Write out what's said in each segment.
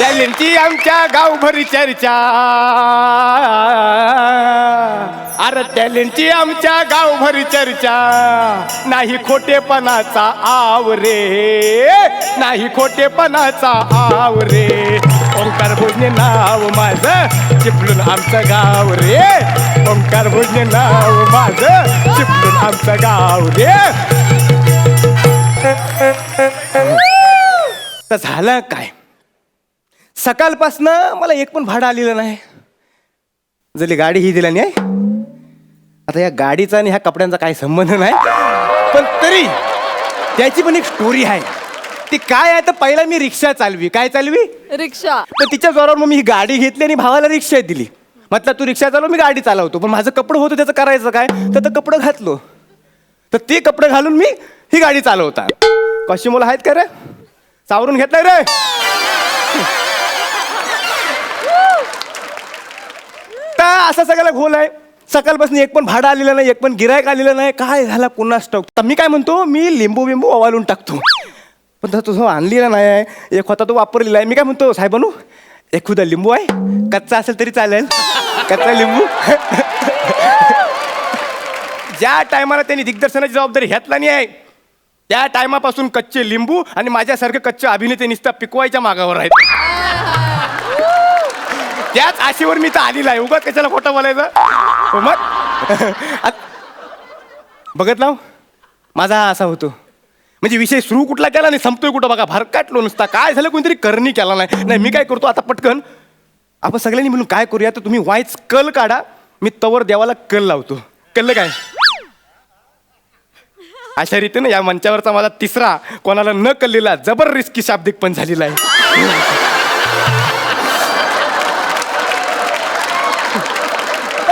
टॅलेंटची आमच्या गावभरी चर्चा. अरे टॅलेंटची आमच्या गावभरी चर्चा. नाही खोटेपणाचा आवरे नाही खोटेपणाचा आवरे ओंकार भोजने नाव माझं चिपलून आमचं गाव रे. ओंकार भोजने नाव माझं चिपलून आमचं गाव रे. तर झालं काय? सकाळपासनं मला एक पण भाडं आलेलं नाही. जरी गाडी ही दिला नाही आता या गाडीचा आणि ह्या कपड्यांचा काही संबंध नाही. पण तरी त्याची पण एक स्टोरी आहे. ती काय आहे? तर पहिला मी रिक्षा चालवी. काय चालवी? रिक्षा. तर तिच्या जोरावर मग मी ही गाडी घेतली आणि भावाला रिक्षा दिली. म्हटलं तू रिक्षा चालव मी गाडी चालवतो. पण माझं कपडं होतं त्याचं करायचं काय? तर ते कपडं घातलो. तर ते कपडे घालून मी ही गाडी चालवता. कशी मुलं आहेत का रे? सावरून घेतलाय रे. असा सगळ्याला घोल आहे. सकाळपासून एक पण भाडं आलेलं नाही एक पण गिरायक आलेलं नाही. काय झाला? पुन्हा स्टॉक तर मी काय म्हणतो? मी लिंबू बिंबू ओवाळून टाकतो. पण तर तुझं आणलेला नाही आहे एक होता तो वापरलेला आहे. मी काय म्हणतो? साहेबानू एक खुदा लिंबू आहे? कच्चा असेल तरी चालेल. कच्चा लिंबू. ज्या टायमाला त्यांनी दिग्दर्शनाची जबाबदारी घेतला नाही आहे त्या टायमापासून कच्चे लिंबू आणि माझ्यासारखे कच्चे अभिनेते निस्ता पिकवायच्या मागावर आहेत. त्याच आशेवर मी तर आलेला आहे. उगाच कशाला खोटं बोलायचं? हो मग? बघत लाव माझा असा होतो. म्हणजे विषय सुरू कुठला केला नाही संपतोय कुठं बघा. भरकाटलो नुसता. काय झालं कोणतरी करणी केला नाही. नाही मी काय करतो आता पटकन. आपण सगळ्यांनी मिळून काय करूया? तर तुम्ही वाईच कल काढा. मी तवर देवाला कल लावतो. कळलं काय? अशा रीतीनं या मंचावरचा माझा तिसरा कोणाला न कळलेला जबर रिस्की शाब्दिक पण झालेला आहे.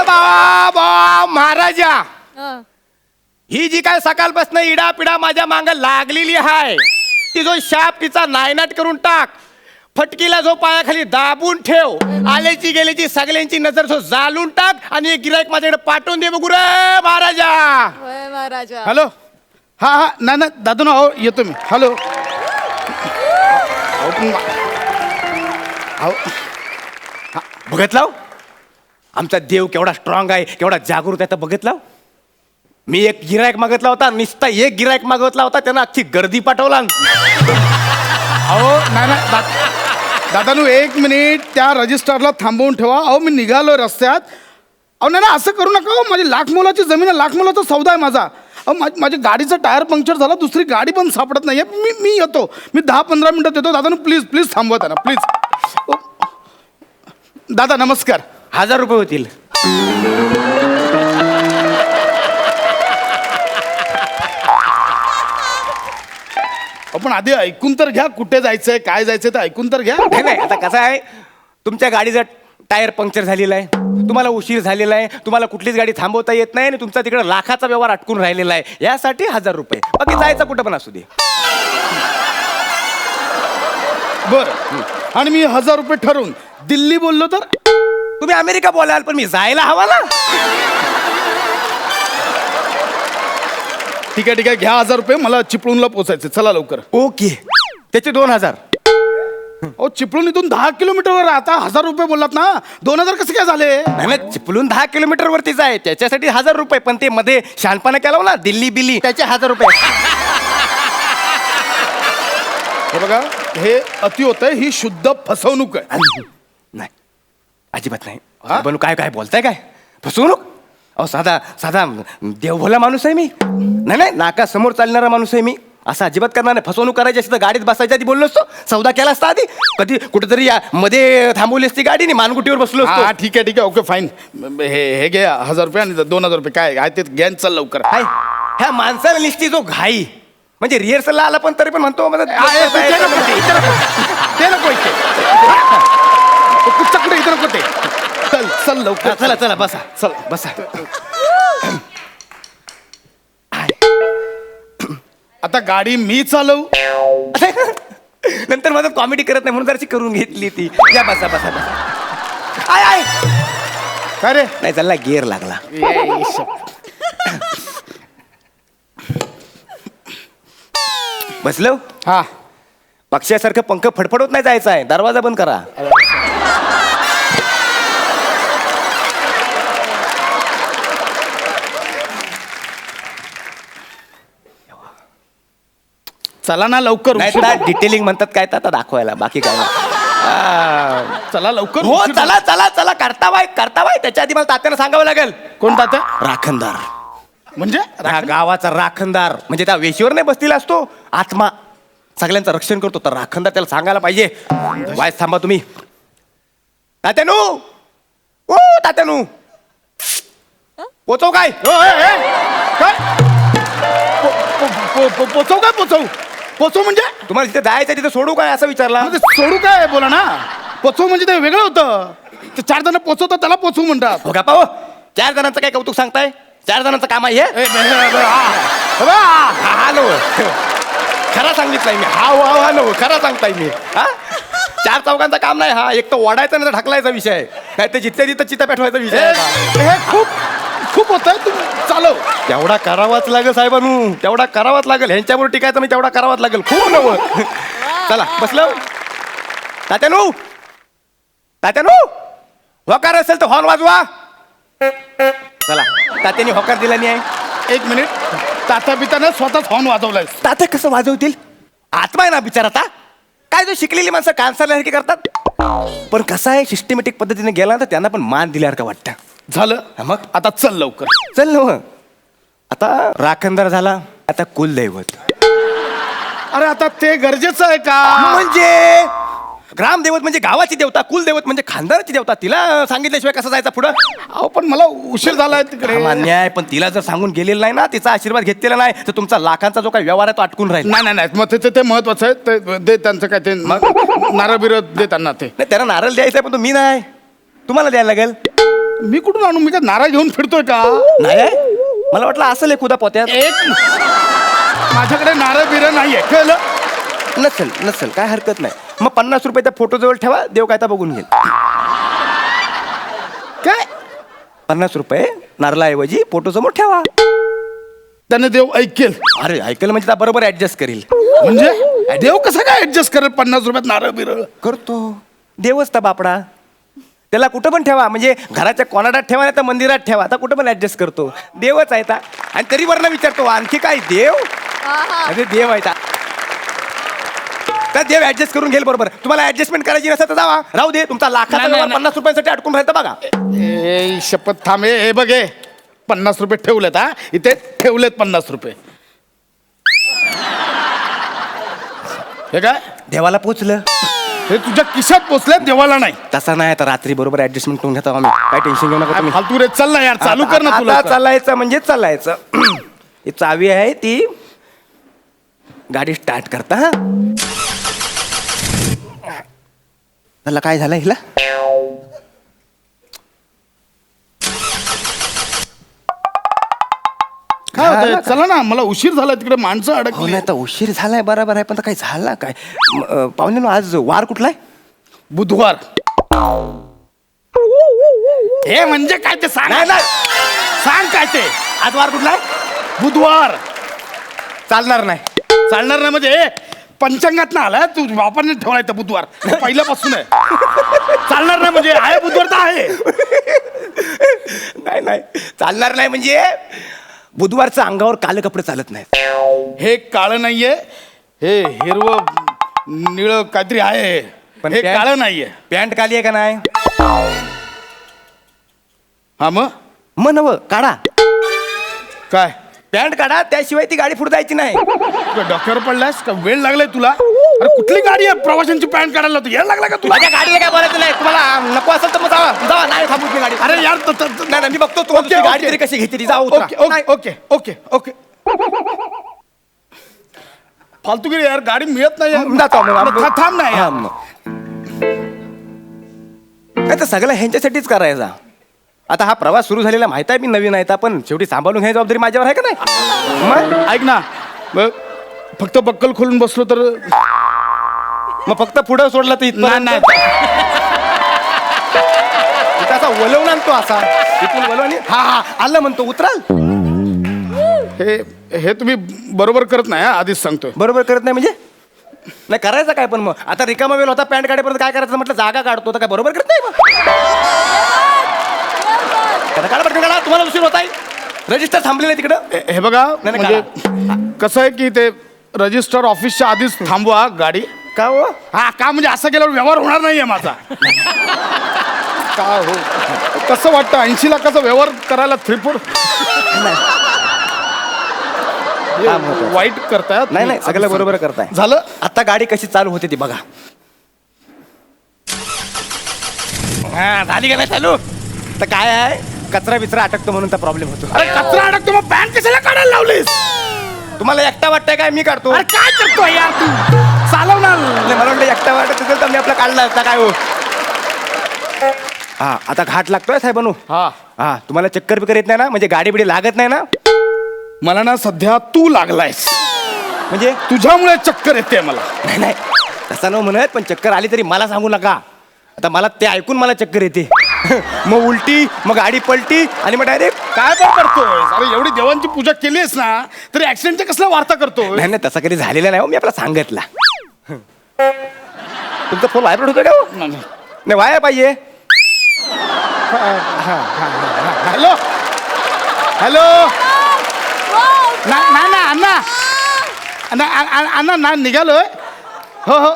तर बा बा महाराजा. हं. ही जी काय सकाळपासून इडा पिडा माझ्या मांग लागलेली आहे ती जो शाप तिचा नायनाट करून टाक. फटकीला जो पायाखाली दाबून ठेव. आल्याची गेल्याची सगळ्यांची नजर सो जालून टाक आणि एक गिरायक माझ्याकडे पाठवून दे बघू रे महाराजा. होय महाराजा. हॅलो. हा हा नाही नाही दादू ना हो येतो मी. हॅलो. अहो, पण अहो, बघत लाव. आमचा देव केवढा स्ट्रॉंग आहे केवढा जागृत आहे तर बघितला? मी एक गिरायक मागितला होता निस्ता एक गिरायक मागितला होता त्यांना अख्खी गर्दी पाठवला. अहो नाही नाही दा- दादानू एक मिनिट त्या रजिस्टरला थांबवून ठेवा. अहो मी निघालो रस्त्यात. अहो नाही नाही, असं करू नका हो. माझी लाख मोलाची जमीन आहे लाख मोलाचा सौदा आहे माझा. अहो मा- माझ्या गाडीचं टायर पंक्चर झाला दुसरी गाडी पण सापडत नाही मी मी येतो. मी दहा पंधरा मिनिटात येतो. दादानू प्लीज प्लीज थांबवा त्यांना प्लीज. दादा नमस्कार. हजार रुपये होतील. आपण आधी ऐकून तर घ्या कुठे जायचंय काय जायचंय ते ऐकून तर घ्या. नाही नाही आता कसं आहे तुमच्या गाडीचं टायर पंक्चर झालेला आहे. तुम्हाला उशीर झालेला आहे तुम्हाला कुठलीच गाडी थांबवता येत नाही आणि तुमचा तिकडे लाखाचा व्यवहार अटकून राहिलेला आहे. यासाठी हजार रुपये. बाकी जायचं कुठं पण असू दे. बरं. आणि मी हजार रुपये ठरवून दिल्ली बोललो तर? तुम्ही अमेरिका बोलाल पण मी जायला हवा ना ठीक आहे ठीक आहे. घ्या हजार रुपये मला चिपळूणला पोचायचं चला लवकर. ओके. त्याचे दोन हजार. अहो चिपळूण इथून दहा किलोमीटरवर. आता हजार रुपये बोललात ना? दोन हजार कसे काय झाले? नाही नाही, चिपळूण दहा किलोमीटर वरतीच आहे. त्याच्यासाठी हजार रुपये पण ते मध्ये शहाणपणा केला ना दिल्ली बिल्ली त्याचे हजार रुपये. हे बघा हे अति होत ही शुद्ध फसवणूक आहे. नाही. अजिबात नाही. हा? बनू काय काय बोलताय काय? फसवणूक अहो साधा साधा देवभोला माणूस आहे मी. नाही नाही नाका समोर चालणारा माणूस आहे मी. असं अजिबात करणार नाही. फसवणूक करायची असती तर गाडीत बसायच्या आधी बोललो असतो. सौदा केला असता आधी. कधी कुठेतरी या मध्ये थांबवली असती गाडी मानगुटीवर बसलो हा असतो. ठीक आहे ठीक आहे. ओके फाईन हे हे घे हजार रुपये आणि दोन हजार रुपये. काय आहे ते आणि चल लवकर. हाय ह्या माणसाला निसती जो घाई. म्हणजे रिहर्सलला आला पण तरी पण म्हणतो मला आ, ए, ते नको ते, इथे नको. ते नको इथे. कुठचं कुठे इथं नको ते चल चल चला बसा. चल. बसा. आता गाडी मी चालवू. नंतर माझं कॉमेडी करत नाही म्हणून जराशी करून घेतली ती. या बसा बसा बसा. आय आय. काय रे? नाही चालला गिअर लागला. बसलो? हा. पक्षासारखं पंख फडफडत नाही जायचं आहे. दरवाजा बंद करा. चला ना लवकर नाही उशीर- डिटेलिंग म्हणतात काय तर आता दाखवायला बाकी काय नाही. आ, चला लवकर हो उशीर- चला चला चला करता बाय करता बाय त्याच्या आधी मला तात्याला सांगावं लागेल. कोण तात्या? राखणदार. म्हणजे? गावाचा राखणदार. म्हणजे त्या वेशीवर नाही बसलेला असतो. आत्मा सगळ्यांचं रक्षण करतो. तर राखणदार त्याला सांगायला पाहिजे. वाय थांबा तुम्ही. तात्यानू! ओ तात्यानू! पोचव काय? ओ, ए, ए, काय? पो- पो- पो- पो- पोचव काय पोचव? पोचव म्हणजे? तुम्हाला तिथे जायचं तिथे सोडू काय असं विचारला? म्हणजे सोडू काय? बोला ना. पोचव म्हणजे ते वेगळं होतं. ते चार जण पोचवतात त्याला पोचवू म्हणतात. हो का पाहो? चार जणांचं काय कौतुक सांगताय? चार जणांचं काम आहे हे? ए, बे- बे- बे- हा. हे हा. हा. हा खरा सांगितलंय मी. हा हा हा नव खरा सांगताय मी. हा? चार चौकांचं काम नाही. हा एक तर ओढायचा नाही तर ढकलायचा विषय आहे. नाही तर जिथे तिथं चिता पेटवायचा विषय हे आहे. हा. हे खूप खूप होत आहे तू चालव तेवढा करावाच लागेल साहेबांनू. तेवढा करावाच लागेल. ह्यांच्यावर टिकायचं मी तेवढा करावाच लागेल. खूप नव. चला बसलो. तात्यानू. तात्यानू. होकार असेल तर हॉर्न वाजवा. चला तात्याने होकार दिला नाही आहे. एक मिनिट. तात्या बितानं स्वतःच हॉर्न वाजवलाय तात्या कसं वाजवतील? आत्मा आहे ना बिचार आता काय जो शिकलेली माणसं कानसारल्यासारखी करतात? पण कसं आहे सिस्टमॅटिक पद्धतीने गेला ना तर त्यांना पण मान दिल्यासारखं वाटतं. झालं. हा मग? आता चल लवकर. चल ना मग. आता राखणदार झाला आता कुलदैवत. अरे आता ते गरजेचं आहे का? म्हणजे? ग्रामदेवत म्हणजे गावाची देवता कुलदैवत म्हणजे खानदाराची देवता. तिला सांगितल्याशिवाय कसं जायचं पुढं? अहो पण मला उशीर झालाय तिकडे. हा, मान्य आहे पण तिला जर सांगून गेलेलं नाही ना तिचा आशीर्वाद घेतलेला नाही तर तुमचा लाखांचा जो काही व्यवहार आहे तो अटकून राहील. नाही नाही नाही. मग ते- ते ते महत्वाचं आहे. ते दे त्यांचं काय ते नारळ बिरळ दे त्यांना ते. नाही त्यांना नारळ द्यायचा आहे पण तो मी नाही. तुम्हाला द्यायला लागेल. मी कुठून आणू? मी काय नारळ घेऊन फिरतोय का? नाही आहे? मला वाटलं असेल एक उदा पोत्यात. एक. माझ्याकडे नारळ बिरळ नाहीये. कळलं? नसेल नसेल. काय हरकत नाही. मग पन्नास रुपये त्या फोटो जवळ ठेवा देव काय तर बघून घेईल. काय? पन्नास रुपये नारळाऐवजी फोटो समोर ठेवा. त्याने देव ऐकेल. अरे ऐकलं म्हणजे त्या बरोबर ऍडजस्ट करील. म्हणजे? देव कसं काय ऍडजस्ट करेल पन्नास रुपयात नारळ बिरळ करतो. देवच तर बापडा. त्याला कुठं पण ठेवा. म्हणजे घराच्या कोणाडात ठेवा नाही तर मंदिरात ठेवा. आता कुठं पण ऍडजस्ट करतो. देवच आहे ता. आणि तरी वरनं विचारतो आणखी काय देव. अरे देव आहे ता. तर देव ऍडजस्ट करून घेईल बरोबर. तुम्हाला ऍडजस्टमेंट करायची नसेल तर जावा. राहू दे तुमचा लाखाचा नाही, व्यवहार नाही. पन्नास रुपयांसाठी अडकून राहायचं बघा. ए शपथ थांब हे हे बघ हे. पन्नास रुपये ठेवलेत हा. इथे ठेवलेत पन्नास रुपये. हे काय? देवाला पोचलं. हे तुझ्या खिशात पोचले देवाला नाही. तसा नाही तर रात्री बरोबर ऍडजस्टमेंट करून घेतो आम्ही. काय टेन्शन घेऊ नका तुम्ही. फालतू रे चल ना यार चालू कर ना आता- तुला आता चालायचं म्हणजे चालायचं. ही चावी आहे ती गाडी स्टार्ट करता हा. त्याला काय झालं हिला? काय होतंय? चला ना मला उशीर झाला तिकडे माणसं हो अडकली नाही तर उशीर झालाय बरोबर आहे पण आता काय झाला काय? पाहुणे आज वार कुठला आहे बुधवार. हे म्हणजे काय ते सांग. नाही नाही. सांग काय ते. आज वार कुठला आहे बुधवार. चालणार नाही. चालणार नाही म्हणजे हे पंचांगात ना आलाय तू वापरणे ठेवलाय बुधवार. हे पहिल्यापासून आहे. चालणार नाही म्हणजे आहे बुधवार तर आहे. नाही नाही. चालणार नाही म्हणजे बुधवारचं अंगावर काले कपडे चालत नाहीत. हे काळं नाहीये हे हिरव निळ काहीतरी आहे. पण हे पॅन्ट- काळं नाहीये. पॅन्ट काली आहे का नाही? हा मग? मग नव काढा. काय? पॅन्ट काढा त्याशिवाय ती गाडी पुढे जायची नाही. तू डॉक्टर पडलास? का वेळ लागलाय तुला? अरे कुठली गाडी आहे? प्रवाशांची पॅन्ट काढायला तू यायला लागला का तुला? माझ्या गाडीला काय बोलायचं नाही. तुम्हाला नको असेल तर मग जावा. जावा नाही थांबू ती गाडी. अरे यार त- त- त- नाही नाही, मी बघतो तुम्हाला ओके, गाडी ओके. तरी कशी घेतली जाऊ okay okay okay okay okay. फालतूगिरी यार गाडी मिळत नाही यार. था- थांब ना यार. काय तर सगळं ह्यांच्यासाठीच करायचा. आता हा प्रवास सुरू झालेला माहीत आहे मी नवीन आहे पण शेवटी सांभाळून घ्यायची जबाबदारी माझ्यावर आहे का नाही? मग? ऐक ना. फक्त बक्कल खोलून बसलो तर मग फक्त पुढं सोडलं तर नाही इथपर्यंत? नाही इथं असा वलवून आणतो असा. इथून वलवून? हा हा. आलं म्हणतो उतराल? हे हे तुम्ही बरोबर करत नाही हा, आधीच सांगतोय. बरोबर करत नाही म्हणजे? नाही करायचं काय पण मग? आता रिकामा वेळ होता पॅन्ट काढेपर्यंत काय करायचं? म्हटलं जागा काढतो. तर काय बरोबर करत नाही मग? आता काढा पटकन काढा. तुम्हाला उशीर होत आहे. रजिस्टर थांबलेलं आहे तिकडं. हे- हे बघा नाही, म्हणजे कसं आहे की ते रजिस्टर ऑफिसच्या आधीच थांबवा गाडी. का हो? हा का म्हणजे असं केल्यावर व्यवहार होणार नाहीये माझा. का हो? कसं वाटतं? ऐंशी लाखाचा व्यवहार करायला महत्वाचं. वाईट करतायत नाही नाही सगळं बरोबर करताय. झालं? आता गाडी कशी चालू होते ती बघा. हा झाली का नाही चालू? तर काय आहे? कचरा बिचरा अटकतो म्हणून तर प्रॉब्लेम होतो. अरे कचरा अडकतो मग पॅन्ट कशाला काढायला लावलीस? तुम्हाला एकटा वाटतंय काय? मी काढतो. अरे काय करतोय यार तू? चालवणार नाही, मला वाटलं एकटा वाटत असेल तर मी आपला काढला असता काय हो? हा आता घाट लागतोय साहेबांनो. हा. हा तुम्हाला चक्कर बिकर येत नाही ना? म्हणजे गाडी बिडी लागत नाही ना? मला ना सध्या तू लागलायस. म्हणजे? तुझ्यामुळे चक्कर येते मला. नाही नाही. तसं न म्हणत पण चक्कर आली तरी मला सांगू नका. आता मला ते ऐकून मला चक्कर येते. मग उलटी मग गाडी पलटी आणि मग डायरेक्ट काय पण करतोय अरे एवढी देवांची पूजा केली आहेस ना तरी ऍक्सिडेंटच्या कसल्या वार्ता करतोय नाही नाही तसं कधी झालेलं नाही हो मी आपला सांगितला. तुमचा फोन व्हायब्रेट होतो का हो? नाही, व्हायला पाहिजे. हॅलो? हॅलो? ना- नाही ना अण्णा. अण्णा अण्णा ना निघालोय. हो हो.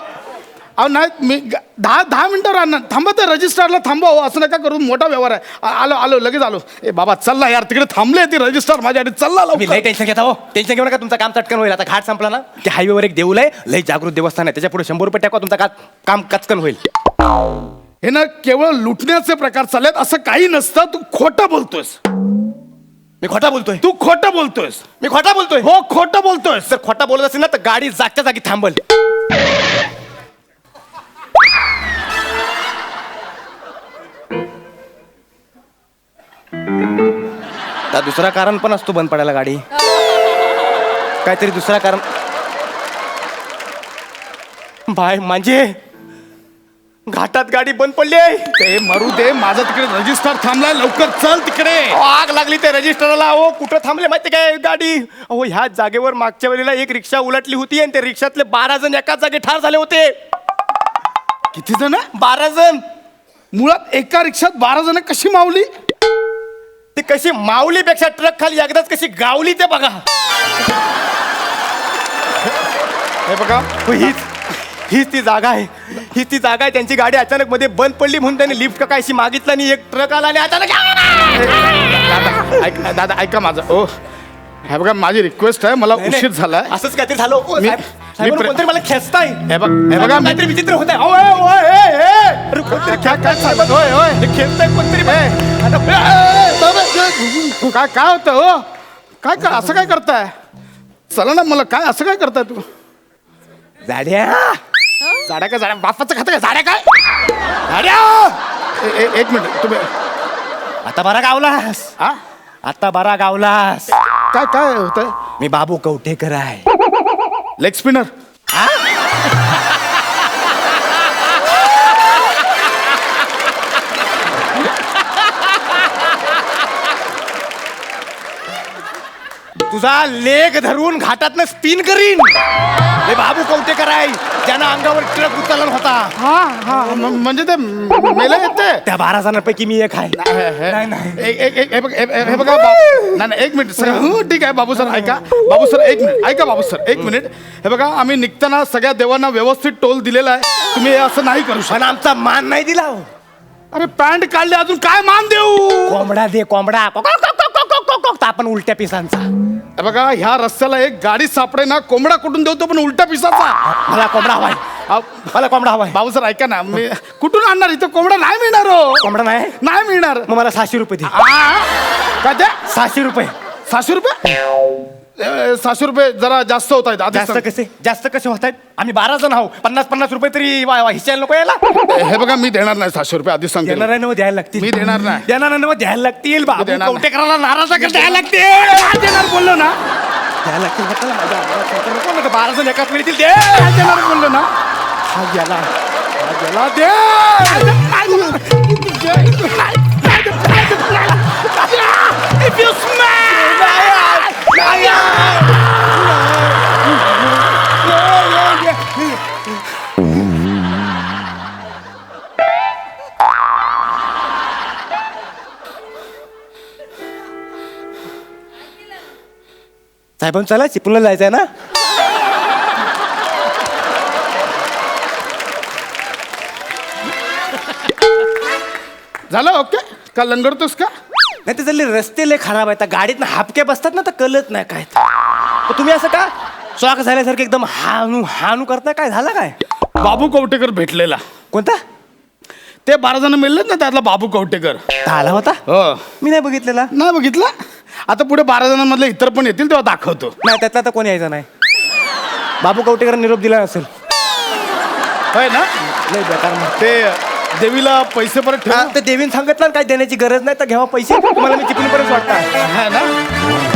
अहो नाही मी ग- दहा दहा मिनिटावर अण्णा थांबा ते रजिस्टरला थांबा हो असं नका करून मोठा व्यवहार आहे. आ- आलो आलो लगेच आलो. ए बाबा चल्ला यार तिकडे थांबले ते रजिस्टर माझ्यासाठी चल्ला मी लवकर. लई टेन्शन घेता हो. टेन्शन घेऊ नका तुमचं काम चटकन होईल. आता घाट संपला ना ते हायवेवर एक देऊल आहे लई जागृत देवस्थान आहे. त्याच्या पुढे शंभर रुपये टाका तुमचं का- काम कचकन होईल. हे ना केवळ लुटण्याचे प्रकार चाललेत असं काही नसतं. तू खोटं बोलतोयस. मी खोटा बोलतोय. तू खोटं बोलतोयस. मी खोटा बोलतोय. हो खोटं बोलतोयस. जर खोटा बोलत असेल ना तर गाडी जागच्या जागी थांबल. त्या दुसरा कारण पण असतो बंद पडायला गाडी. काहीतरी दुसरा कारण. बाय म्हणजे घाटात गाडी बंद पडली आहे. ते मरू दे माझा तिकडे रजिस्टर थांबलाय लवकर चल तिकडे. अहो, आग लागली ते रजिस्टरला अहो कुठं थांबले माहिती काय गाडी? अहो ह्या जागेवर मागच्या वेळेला एक रिक्षा उलटली होती आणि त्या रिक्षातले बारा जण एकाच जागी ठार झाले होते. किती जण? बारा जण. मुळात एका रिक्षात बारा जण कशी मावली? ती कशी माऊलीपेक्षा ट्रक खाली एकदाच कशी गावली ते बघा. हे बघा हो, हीच हीच ती जागा आहे. हीच ती जागा आहे त्यांची गाडी अचानक मध्ये बंद पडली म्हणून त्यांनी लिफ्ट का कायशी मागितलं आणि एक ट्रक आला आणि अचानक दादा ऐक दादा ऐका माझं. ओ हे बघा माझी रिक्वेस्ट आहे मला नाही, नाही. उशीर झालाय. असंच काहीतरी झालं. ओ, मी- साहेब, मी साहेब, प्रे- कोणतरी मला खेचताय. हे बघ हे बघा मी- काहीतरी विचित्र होत आहे कोणतरी हे खेचताय कोणतरी ए, आता- काय काय होतं हो? काय काय असं काय करताय? चला ना मला काय असं काय करताय तू? जाड्या झाड्या काय झाड्या? बापाचं खातं काय झाड्या काय? जाड्या ए- ए- एक मिनिट तुम्ही आता बरा गावलास. हा आता बरा गावलास. काय काय होतंय? मी बाबू कवठेकर आहे. लेग स्पिनर तुझा लेग धरून घाटातनं स्पिन करीन. हे बाबू कवठेकर आहे ज्यानं अंगावर ट्रक उचलला होता. हा हा. म- म्हणजे ते मेला येते त्या बारा जणांपैकी मी एक आहे. नाही नाही. एक- एक- एक- हे बघ- हे- हे- हे नाही नाही, एक मिनिट सर हं, ठीक आहे बाबू सर ऐका. बाबू सर एक मिनिट ऐका बाबू सर एक मिनिट. हे बघा आम्ही निघताना सगळ्या देवांना व्यवस्थित टोल दिलेला आहे. तुम्ही हे असं नाही करू शकत. पण आमचा मान नाही दिला हो. अरे पॅन्ट काढले अजून काय मान देऊ? कोंबडा दे कोंबडा. कोक. आपण उलट्या पिसांचा. हे बघा ह्या रस्त्याला एक गाडी सापडे ना कोंबडा कुठून देतो पण उलटा पिसाचा? मला कोंबडा हवाय. अहो, मला कोंबडा हवाय. बाबू सर ऐका ना मी कुठून आणणार? इथं कोंबडा नाही मिळणार हो. कोंबडा नाही? नाही मिळणार. मग मला सहाशे रुपये दे. आ? काय ते सहाशे रुपये. सहाशे रुपये? सहाशे रुपये जरा जास्त होत आहेत आधीच जास्त सांग- कसे? जास्त कसे होत आहेत? आम्ही बारा जण आहो पन्नास पन्नास रुपये तरी वा- वा- हिशायला नको यायला. हे बघा मी देणार नाही सहाशे रुपये आधीच सांगते. देणार आहे ना द्यायला लागतील. मी देणार नाही. देणार आहे ना द्यायला लागतील बाबू. देणार नाही. कवटेकराला नाराज आहे का? द्यायला लागतील. देणार बोललो ना. द्यायला लागतील म्हटलं ना, माझ्या अंगावर संकट नको ना, बारा जण एकाच मिळतील दे देणार बोललो ना. हा गेला हा गेला दे. If you smell- साहेबांना चला चिपळूणला जायचं आहे ना. झालं ओके? का लंगडतोस का? नाही ते चालले रस्ते लय खराब आहेत गाडीत हापके बसतात ना तर कळत नाही काय ते. तर तुम्ही असं का? शॉक झाल्यासारखं एकदम हानू हानू करता काय? झालं काय? बाबू कवटेकर भेटलेला. कोणता? ते बारा जण मिळलेत ना त्यातला बाबू कवटेकर. आला होता? हो. मी नाही बघितलेला. नाही बघितला? आता पुढे बारा जणांमधले इतर पण येतील तेव्हा दाखवतो. नाही त्यातला तर कोणी यायचा नाही. बाबू कवटेकर निरोप दिला असेल. होय ना? लय बेकार मग. ते देवीला पैसे परत ठेव. ते देवीन सांगितलं ना काय देण्याची गरज नाही तर घ्यावा पैसे तुम्हाला मी चिपळूणपर्यंत वाटता? हा ना?